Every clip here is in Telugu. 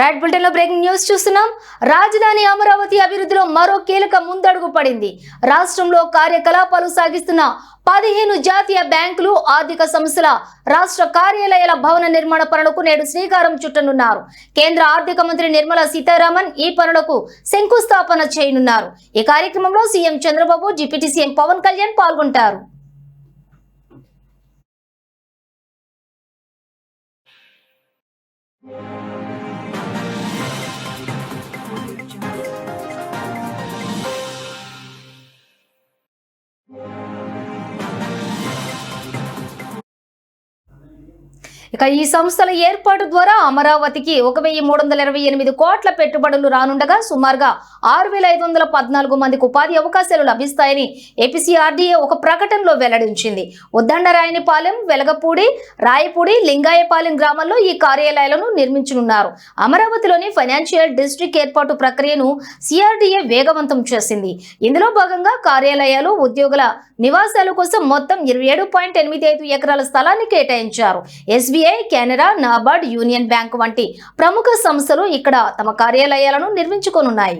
రైట్ బులెటిన్లో బ్రేకింగ్ న్యూస్ చూస్తున్నాం. రాజధాని అమరావతి అభివృద్ధిలో మరో కీలక ముందడుగు పడింది. రాష్ట్రంలో కార్యకలాపాలు సాగిస్తున్న పదిహేను జాతీయ బ్యాంకులు ఆర్థిక సంస్థల రాష్ట్ర కార్యాలయాల భవన నిర్మాణ పనులకు నేడు శ్రీకారం చుట్టనున్నారు. కేంద్ర ఆర్థిక మంత్రి నిర్మలా సీతారామన్ ఈ పనులకు శంకుస్థాపన చేయనున్నారు. ఈ కార్యక్రమంలో CM Chandrababu deputy CM Pavan Kalyan పాల్గొంటారు. よろしくお願いします。ఇక ఈ సంస్థల ఏర్పాటు ద్వారా అమరావతికి ఒక వెయ్యి మూడు వందల ఇరవై ఎనిమిది కోట్ల పెట్టుబడులు రానుండగా సుమారుగా ఆరు వేల ఐదు వందల పద్నాలుగు మందికి ఉపాధి అవకాశాలు లభిస్తాయని ఏపీసీఆర్డీఏ ఒక ప్రకటనలో వెల్లడించింది. ఉద్దండరాయనిపాలెం వెలగపూడి రాయపూడి లింగాయపాలెం గ్రామాల్లో ఈ కార్యాలయాలను నిర్మించనున్నారు. అమరావతిలోని ఫైనాన్షియల్ డిస్ట్రిక్ట్ ఏర్పాటు ప్రక్రియను సిఆర్డీఏ వేగవంతం చేసింది. ఇందులో భాగంగా కార్యాలయాలు ఉద్యోగుల నివాసాల కోసం మొత్తం ఇరవై ఏడు పాయింట్ ఎనిమిది ఐదు ఎకరాల స్థలాన్ని కేటాయించారు. SBI Canara NABARD union bank వంటి ప్రముఖ సంస్థలు ఇక్కడ తమ కార్యాలయాలను నిర్మించుకోనున్నాయి.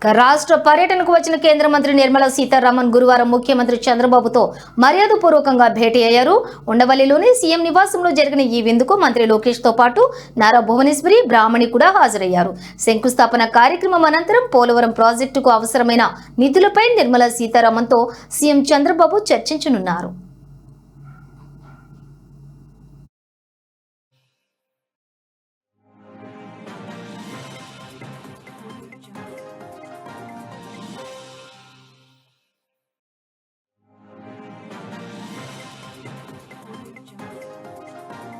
రాష్ట్ర పర్యటనకు వచ్చిన కేంద్ర మంత్రి నిర్మలా సీతారామన్ గురువారం ముఖ్యమంత్రి చంద్రబాబుతో మర్యాదపూర్వకంగా భేటీ అయ్యారు. ఉండవల్లిలోని సీఎం నివాసంలో జరిగిన ఈ విందుకు మంత్రి లోకేష్తో పాటు నారా భువనేశ్వరి బ్రాహ్మణి కూడా హాజరయ్యారు. శంకుస్థాపన కార్యక్రమం అనంతరం పోలవరం ప్రాజెక్టుకు అవసరమైన నిధులపై నిర్మలా సీతారామన్తో సీఎం చంద్రబాబు చర్చించనున్నారు.